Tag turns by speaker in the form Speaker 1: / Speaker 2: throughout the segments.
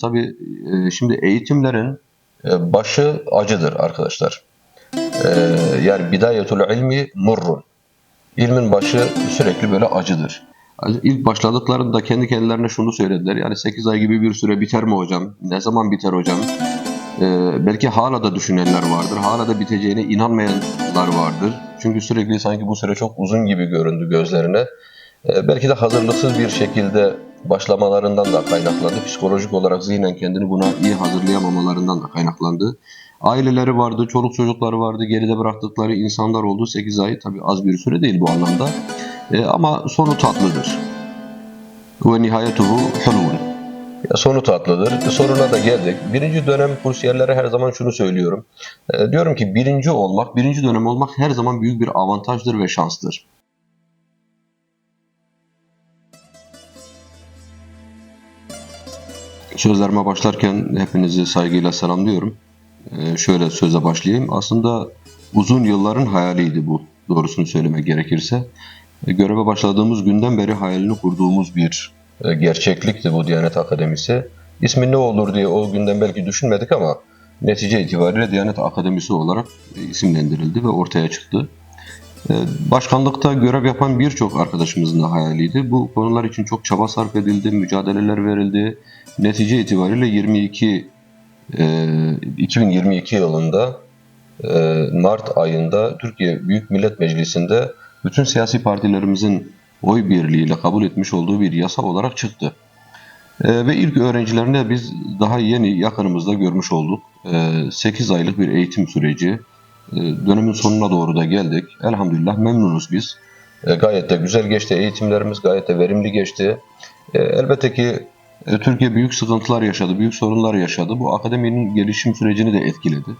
Speaker 1: Tabii e, şimdi eğitimlerin e, başı acıdır arkadaşlar. E, yani bidayetul ilmi murrun. İlmin başı sürekli böyle acıdır. İlk başladıklarında kendi kendilerine şunu söylediler. Yani 8 ay gibi bir süre biter mi hocam? Ne zaman biter hocam? Belki hala da düşünenler vardır. Hala da biteceğine inanmayanlar vardır. Çünkü sürekli sanki bu süre çok uzun gibi göründü gözlerine. Belki de hazırlıksız bir şekilde başlamalarından da kaynaklandı. Psikolojik olarak zihnen kendini buna iyi hazırlayamamalarından da kaynaklandı. Aileleri vardı, çoluk çocukları vardı, geride bıraktıkları insanlar oldu. 8 ay tabi az bir süre değil bu anlamda. E, ama sonu tatlıdır. Ve nihayetuhu hulun. Sonu tatlıdır. E, Soruna da geldik. Birinci dönem kursiyerlere her zaman şunu söylüyorum. E, diyorum ki birinci olmak, birinci dönem olmak her zaman büyük bir avantajdır ve şanstır. Sözlerime başlarken hepinizi saygıyla selamlıyorum. Ee, şöyle söze başlayayım. Aslında uzun yılların hayaliydi bu, doğrusunu söylemek gerekirse. E, göreve başladığımız günden beri hayalini kurduğumuz bir e, gerçeklikti bu Diyanet Akademisi. İsmi ne olur diye o günden belki düşünmedik ama netice itibariyle Diyanet Akademisi olarak e, isimlendirildi ve ortaya çıktı. Ee, Başkanlıkta görev yapan birçok arkadaşımızın da hayaliydi. Bu konular için çok çaba sarf edildi, mücadeleler verildi. Netice itibariyle 22 e, 2022 yılında e, Mart ayında Türkiye Büyük Millet Meclisi'nde bütün siyasi partilerimizin oy birliğiyle kabul etmiş olduğu bir yasa olarak çıktı. E, ve ilk öğrencilerini biz daha yeni yakınımızda görmüş olduk. E, 8 aylık bir eğitim süreci. E, dönemin sonuna doğru da geldik. Elhamdülillah memnunuz biz. E, gayet de güzel geçti eğitimlerimiz, gayet de verimli geçti. E, elbette ki e, Türkiye büyük sıkıntılar yaşadı, büyük sorunlar yaşadı. Bu akademinin gelişim sürecini de etkiledi.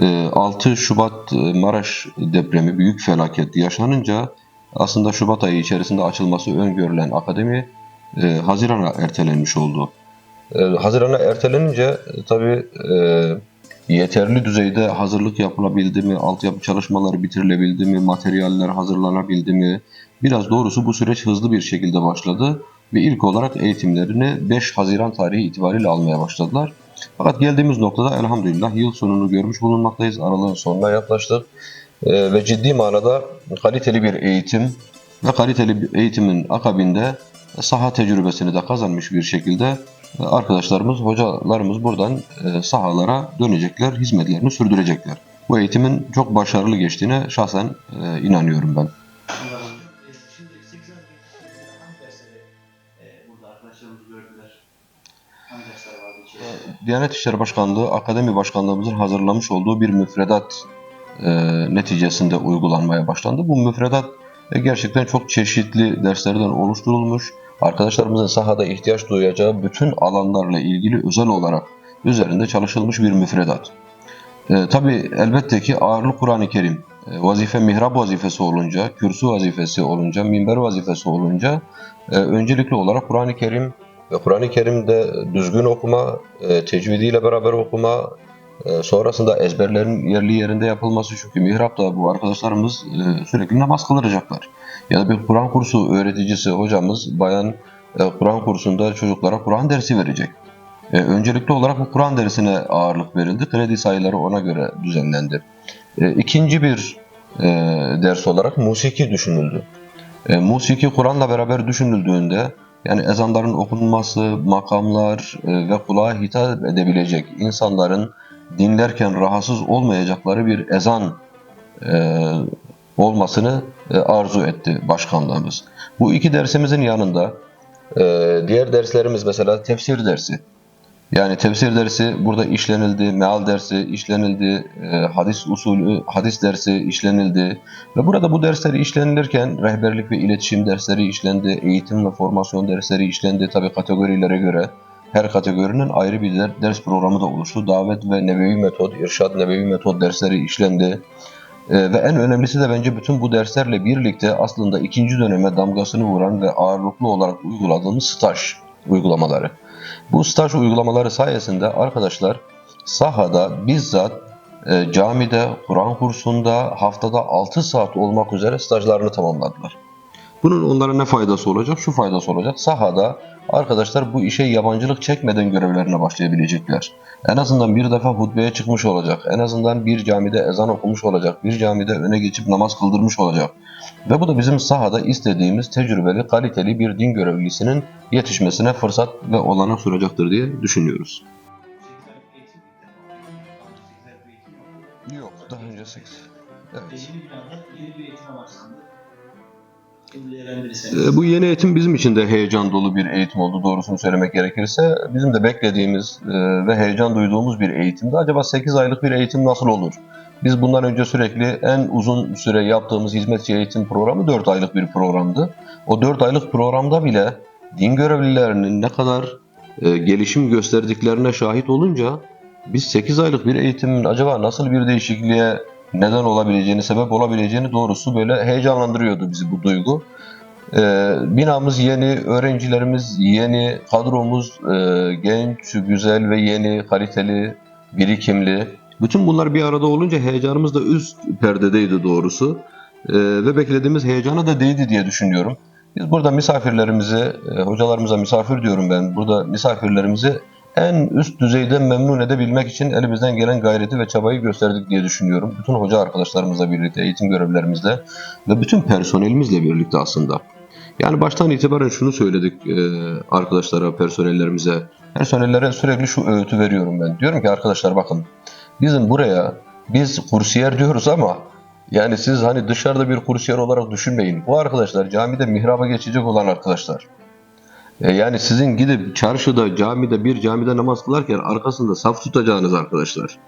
Speaker 1: E, 6 Şubat e, Maraş depremi büyük felaket yaşanınca aslında Şubat ayı içerisinde açılması öngörülen akademi e, Haziran'a ertelenmiş oldu. E, Haziran'a ertelenince e, tabii e, yeterli düzeyde hazırlık yapılabildi mi, altyapı çalışmaları bitirilebildi mi, materyaller hazırlanabildi mi? Biraz doğrusu bu süreç hızlı bir şekilde başladı ve ilk olarak eğitimlerini 5 Haziran tarihi itibariyle almaya başladılar. Fakat geldiğimiz noktada elhamdülillah yıl sonunu görmüş bulunmaktayız. Aralığın sonuna yaklaştık Ee, ve ciddi manada kaliteli bir eğitim ve kaliteli bir eğitimin akabinde saha tecrübesini de kazanmış bir şekilde e, arkadaşlarımız, hocalarımız buradan e, sahalara dönecekler, hizmetlerini sürdürecekler. Bu eğitimin çok başarılı geçtiğine şahsen e, inanıyorum ben. Diyanet İşleri Başkanlığı, Akademi Başkanlığımızın hazırlamış olduğu bir müfredat e, neticesinde uygulanmaya başlandı. Bu müfredat e, gerçekten çok çeşitli derslerden oluşturulmuş. Arkadaşlarımızın sahada ihtiyaç duyacağı bütün alanlarla ilgili özel olarak üzerinde çalışılmış bir müfredat. E, Tabi elbette ki ağırlık Kur'an-ı Kerim. E, vazife mihrap vazifesi olunca, kürsü vazifesi olunca, minber vazifesi olunca e, öncelikli olarak Kur'an-ı Kerim ve Kur'an-ı Kerim'de düzgün okuma, e, tecvidiyle beraber okuma, e, sonrasında ezberlerin yerli yerinde yapılması çünkü mihrapta bu arkadaşlarımız e, sürekli namaz kılacaklar. Ya da bir Kur'an kursu öğreticisi hocamız bayan Kur'an kursunda çocuklara Kur'an dersi verecek. Öncelikli olarak bu Kur'an dersine ağırlık verildi. Kredi sayıları ona göre düzenlendi. E, ikinci bir ders olarak musiki düşünüldü. E, musiki Kur'an'la beraber düşünüldüğünde yani ezanların okunması, makamlar e, ve kulağa hitap edebilecek insanların dinlerken rahatsız olmayacakları bir ezan e, olmasını e, arzu etti başkanlığımız. Bu iki dersimizin yanında diğer derslerimiz mesela tefsir dersi. Yani tefsir dersi burada işlenildi, meal dersi işlenildi, e, hadis usulü, hadis dersi işlenildi. Ve burada bu dersler işlenilirken rehberlik ve iletişim dersleri işlendi, eğitim ve formasyon dersleri işlendi tabi kategorilere göre. Her kategorinin ayrı bir der- ders programı da oluştu. Davet ve nebevi metod, irşad nebevi metod dersleri işlendi. Ee, ve en önemlisi de bence bütün bu derslerle birlikte aslında ikinci döneme damgasını vuran ve ağırlıklı olarak uyguladığımız staj uygulamaları. Bu staj uygulamaları sayesinde arkadaşlar sahada bizzat e, camide, Kur'an kursunda haftada 6 saat olmak üzere stajlarını tamamladılar. Bunun onlara ne faydası olacak? Şu faydası olacak. Sahada arkadaşlar bu işe yabancılık çekmeden görevlerine başlayabilecekler. En azından bir defa hutbeye çıkmış olacak. En azından bir camide ezan okumuş olacak. Bir camide öne geçip namaz kıldırmış olacak. Ve bu da bizim sahada istediğimiz tecrübeli, kaliteli bir din görevlisinin yetişmesine fırsat ve olanak sunacaktır diye düşünüyoruz.
Speaker 2: 8 aylık eğitim ilk defa. Daha önce 8 aylık bir eğitim yok.
Speaker 1: Daha önce 8.
Speaker 2: Ve yeni bir anda yeni bir eğitime başlandı. Şimdi değerlendirirseniz.
Speaker 1: E, Bu yeni eğitim bizim için de heyecan dolu bir eğitim oldu doğrusunu söylemek gerekirse. Bizim de beklediğimiz e, ve heyecan duyduğumuz bir eğitimdi. Acaba 8 aylık bir eğitim nasıl olur? Biz bundan önce sürekli en uzun süre yaptığımız hizmetçi eğitim programı 4 aylık bir programdı. O 4 aylık programda bile din görevlilerinin ne kadar e, gelişim gösterdiklerine şahit olunca biz 8 aylık bir eğitimin acaba nasıl bir değişikliğe neden olabileceğini, sebep olabileceğini doğrusu böyle heyecanlandırıyordu bizi bu duygu. Ee, binamız yeni, öğrencilerimiz yeni, kadromuz e, genç, güzel ve yeni, kaliteli, birikimli. Bütün bunlar bir arada olunca heyecanımız da üst perdedeydi doğrusu. Ee, ve beklediğimiz heyecana da değdi diye düşünüyorum. Biz burada misafirlerimizi, e, hocalarımıza misafir diyorum ben, burada misafirlerimizi en üst düzeyde memnun edebilmek için elimizden gelen gayreti ve çabayı gösterdik diye düşünüyorum. Bütün hoca arkadaşlarımızla birlikte, eğitim görevlerimizle ve bütün personelimizle birlikte aslında. Yani baştan itibaren şunu söyledik e, arkadaşlara, personellerimize. Personellere sürekli şu öğütü veriyorum ben. Diyorum ki arkadaşlar bakın bizim buraya biz kursiyer diyoruz ama yani siz hani dışarıda bir kursiyer olarak düşünmeyin. Bu arkadaşlar camide mihraba geçecek olan arkadaşlar. E, Yani sizin gidip çarşıda, camide, bir camide namaz kılarken arkasında saf tutacağınız arkadaşlar.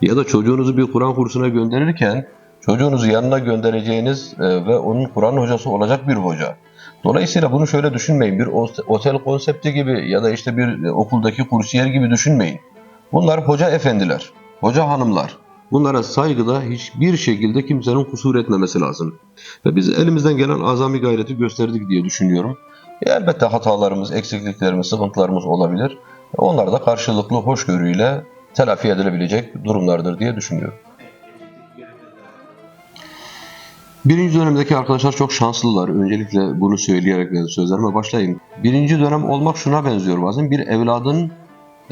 Speaker 1: Ya da çocuğunuzu bir Kur'an kursuna gönderirken çocuğunuzu yanına göndereceğiniz e, ve onun Kur'an hocası olacak bir hoca. Dolayısıyla bunu şöyle düşünmeyin. Bir otel konsepti gibi ya da işte bir e, okuldaki kursiyer gibi düşünmeyin. Bunlar hoca efendiler, hoca hanımlar. Bunlara saygıda hiçbir şekilde kimsenin kusur etmemesi lazım. Ve biz elimizden gelen azami gayreti gösterdik diye düşünüyorum. E, Elbette hatalarımız, eksikliklerimiz, sıkıntılarımız olabilir. Onlar da karşılıklı hoşgörüyle telafi edilebilecek durumlardır diye düşünüyorum. Birinci dönemdeki arkadaşlar çok şanslılar. Öncelikle bunu söyleyerek ben sözlerime başlayayım. Birinci dönem olmak şuna benziyor bazen. Bir evladın,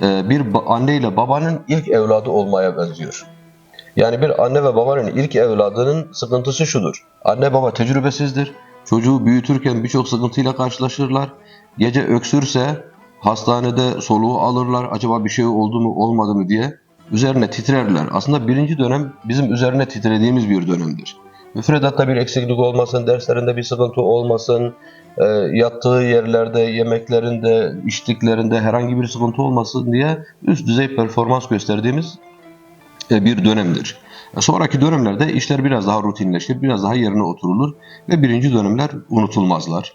Speaker 1: e, bir anne ile babanın ilk evladı olmaya benziyor. Yani bir anne ve babanın ilk evladının sıkıntısı şudur. Anne baba tecrübesizdir. Çocuğu büyütürken birçok sıkıntıyla karşılaşırlar. Gece öksürse hastanede soluğu alırlar. Acaba bir şey oldu mu olmadı mı diye üzerine titrerler. Aslında birinci dönem bizim üzerine titrediğimiz bir dönemdir. Müfredatta bir eksiklik olmasın, derslerinde bir sıkıntı olmasın, e, yattığı yerlerde, yemeklerinde, içtiklerinde herhangi bir sıkıntı olmasın diye üst düzey performans gösterdiğimiz e, bir dönemdir. E, Sonraki dönemlerde işler biraz daha rutinleşir, biraz daha yerine oturulur ve birinci dönemler unutulmazlar.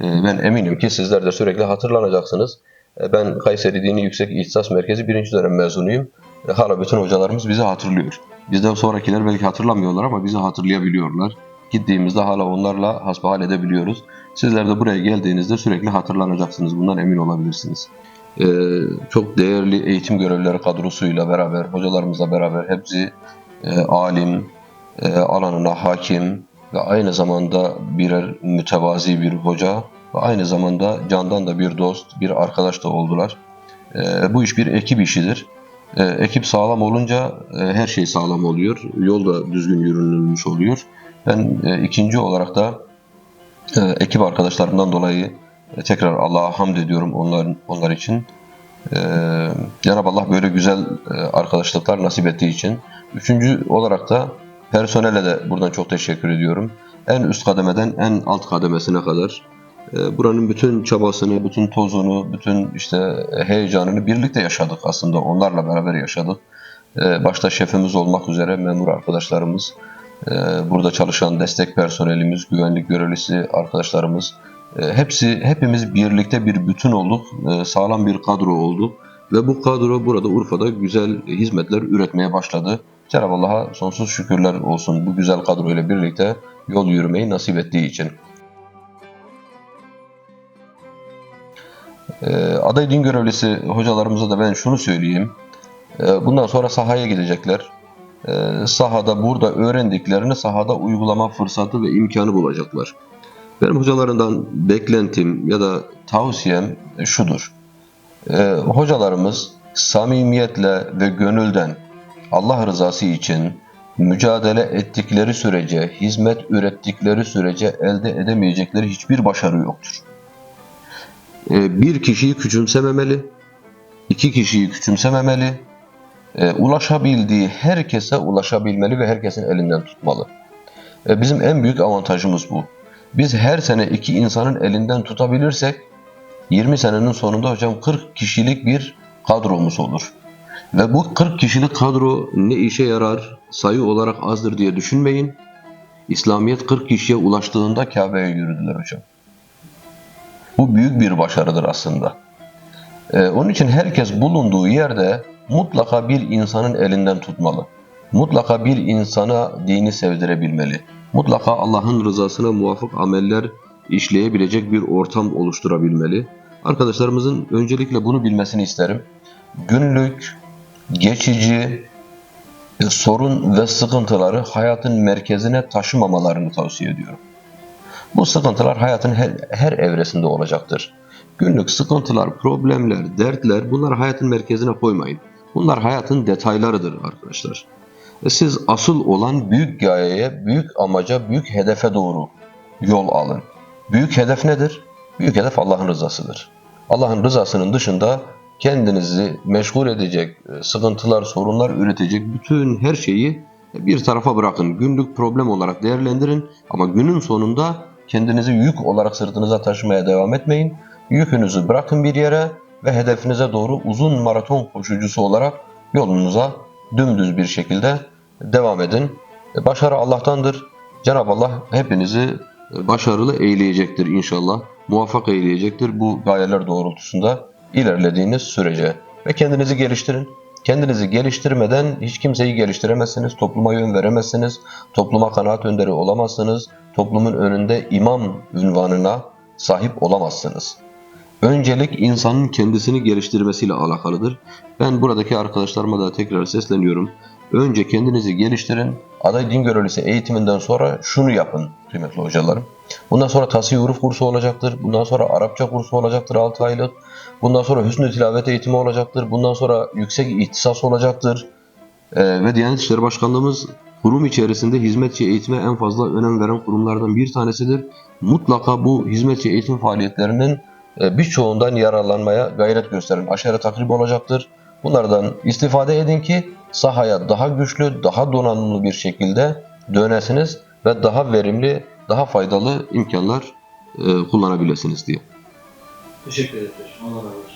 Speaker 1: E, Ben eminim ki sizler de sürekli hatırlanacaksınız. E, Ben Kayseri Dini Yüksek İhtisas Merkezi birinci dönem mezunuyum. Hala bütün hocalarımız bizi hatırlıyor. Bizden sonrakiler belki hatırlamıyorlar ama bizi hatırlayabiliyorlar. Gittiğimizde hala onlarla hasbihal edebiliyoruz. Sizler de buraya geldiğinizde sürekli hatırlanacaksınız. Bundan emin olabilirsiniz. Ee, çok değerli eğitim görevlileri kadrosuyla beraber, hocalarımızla beraber hepsi e, alim, e, alanına hakim ve aynı zamanda birer mütevazi bir hoca ve aynı zamanda candan da bir dost, bir arkadaş da oldular. E, bu iş bir ekip işidir. E, ekip sağlam olunca e, her şey sağlam oluyor. Yol da düzgün yürünülmüş oluyor. Ben e, ikinci olarak da e, ekip arkadaşlarımdan dolayı e, tekrar Allah'a hamd ediyorum onların onlar için. E, Cenab-ı Allah böyle güzel e, arkadaşlıklar nasip ettiği için. Üçüncü olarak da personele de buradan çok teşekkür ediyorum. En üst kademeden en alt kademesine kadar e, buranın bütün çabasını, bütün tozunu, bütün işte heyecanını birlikte yaşadık aslında. Onlarla beraber yaşadık. E, Başta şefimiz olmak üzere memur arkadaşlarımız, e, burada çalışan destek personelimiz, güvenlik görevlisi arkadaşlarımız, e, hepsi hepimiz birlikte bir bütün olduk, e, sağlam bir kadro olduk ve bu kadro burada Urfa'da güzel hizmetler üretmeye başladı. Cenab-ı Allah'a sonsuz şükürler olsun bu güzel kadro ile birlikte yol yürümeyi nasip ettiği için. E, aday din görevlisi hocalarımıza da ben şunu söyleyeyim. E, bundan sonra sahaya gidecekler. E, sahada burada öğrendiklerini sahada uygulama fırsatı ve imkanı bulacaklar. Benim hocalarından beklentim ya da tavsiyem şudur. Ee, hocalarımız samimiyetle ve gönülden Allah rızası için mücadele ettikleri sürece, hizmet ürettikleri sürece elde edemeyecekleri hiçbir başarı yoktur. Ee, bir kişiyi küçümsememeli, iki kişiyi küçümsememeli, e, ulaşabildiği herkese ulaşabilmeli ve herkesin elinden tutmalı. E, bizim en büyük avantajımız bu. Biz her sene iki insanın elinden tutabilirsek 20 senenin sonunda hocam 40 kişilik bir kadromuz olur. Ve bu 40 kişilik kadro ne işe yarar, sayı olarak azdır diye düşünmeyin. İslamiyet 40 kişiye ulaştığında Kabe'ye yürüdüler hocam. Bu büyük bir başarıdır aslında. Ee, onun için herkes bulunduğu yerde mutlaka bir insanın elinden tutmalı. Mutlaka bir insana dini sevdirebilmeli. Mutlaka Allah'ın rızasına muvafık ameller işleyebilecek bir ortam oluşturabilmeli. Arkadaşlarımızın öncelikle bunu bilmesini isterim. Günlük, geçici e, sorun ve sıkıntıları hayatın merkezine taşımamalarını tavsiye ediyorum. Bu sıkıntılar hayatın her, her evresinde olacaktır. Günlük sıkıntılar, problemler, dertler bunları hayatın merkezine koymayın. Bunlar hayatın detaylarıdır arkadaşlar. E Siz asıl olan büyük gayeye, büyük amaca, büyük hedefe doğru yol alın. Büyük hedef nedir? Büyük hedef Allah'ın rızasıdır. Allah'ın rızasının dışında kendinizi meşgul edecek, e, sıkıntılar, sorunlar üretecek bütün her şeyi bir tarafa bırakın. Günlük problem olarak değerlendirin ama günün sonunda kendinizi yük olarak sırtınıza taşımaya devam etmeyin. Yükünüzü bırakın bir yere ve hedefinize doğru uzun maraton koşucusu olarak yolunuza dümdüz bir şekilde devam edin. E, Başarı Allah'tandır. Cenab-ı Allah hepinizi e, başarılı eyleyecektir inşallah. Muvaffak eyleyecektir bu gayeler doğrultusunda ilerlediğiniz sürece. Ve kendinizi geliştirin. Kendinizi geliştirmeden hiç kimseyi geliştiremezsiniz, topluma yön veremezsiniz, topluma kanaat önderi olamazsınız, toplumun önünde imam ünvanına sahip olamazsınız. Öncelik insanın kendisini geliştirmesiyle alakalıdır. Ben buradaki arkadaşlarıma da tekrar sesleniyorum. Önce kendinizi geliştirin. Aday din görevlisi eğitiminden sonra şunu yapın kıymetli hocalarım. Bundan sonra tasih kursu olacaktır. Bundan sonra Arapça kursu olacaktır 6 aylık. Bundan sonra hüsnü tilavet eğitimi olacaktır. Bundan sonra yüksek ihtisas olacaktır. Ee, ve Diyanet İşleri Başkanlığımız kurum içerisinde hizmetçi eğitime en fazla önem veren kurumlardan bir tanesidir. Mutlaka bu hizmetçi eğitim faaliyetlerinin e, birçoğundan yararlanmaya gayret gösterin. Aşere takrib olacaktır. Bunlardan istifade edin ki sahaya daha güçlü, daha donanımlı bir şekilde dönesiniz ve daha verimli, daha faydalı imkanlar e, kullanabilirsiniz diye.
Speaker 2: Teşekkür ederiz. Allah razı olsun.